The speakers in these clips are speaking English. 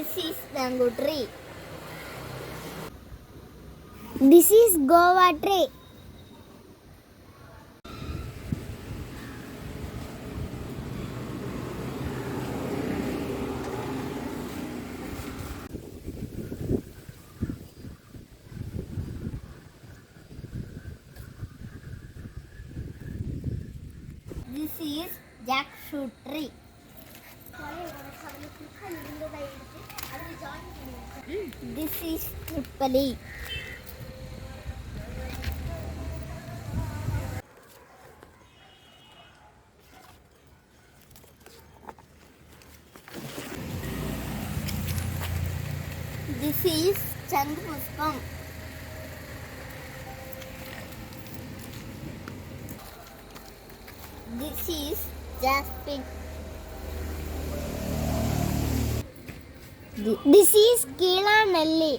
This is mango tree. This is guava tree. This is jackfruit tree. This is tripoli. This is Chandpuspam. This is Jasmine. This is കീളാണല്ലേ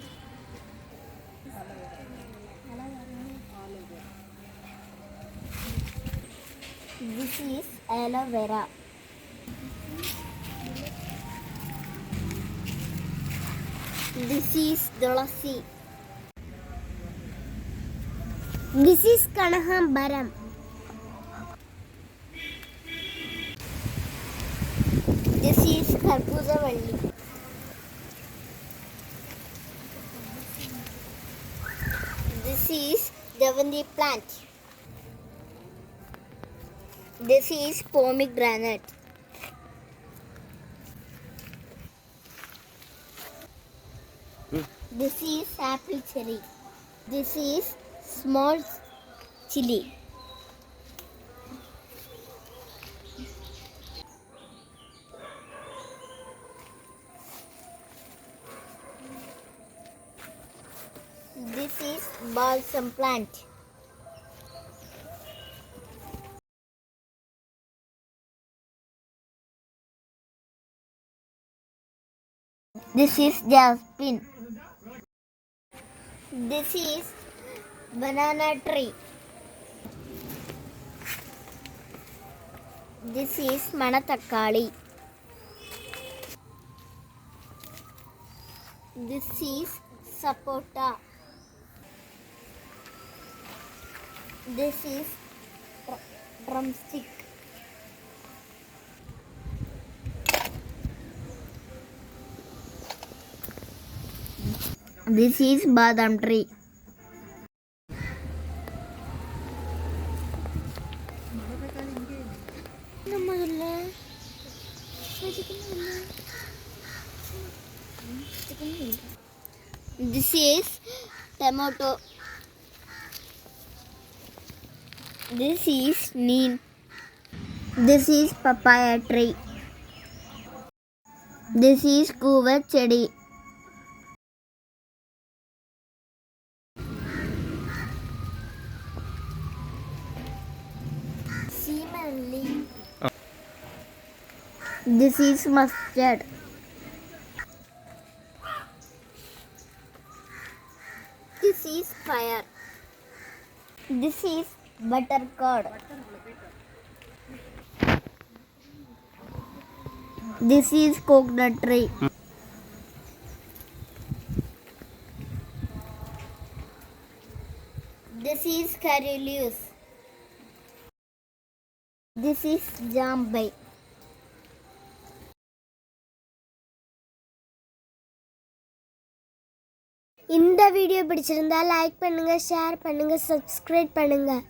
this is aloe vera this is tulsi. This is kanakambaram this is karpooravalli. Javandi plant. This is pomegranate. This is apple cherry. This is small chili. This is balsam plant. This is jasmine. This is banana tree. This is manatakali. This is sapota. This is dr- drumstick. This is badam tree. This is tomato. This is neem. This is papaya tree. This is kuva chedi. Seemingly. This is mustard. This is fire. This is bitter gourd this is coconut tree this is curry leaves this is ஜாம்பை இந்த video பிடிச்சிருந்தா like பண்ணுங்கள் share பண்ணுங்கள் subscribe பண்ணுங்கள்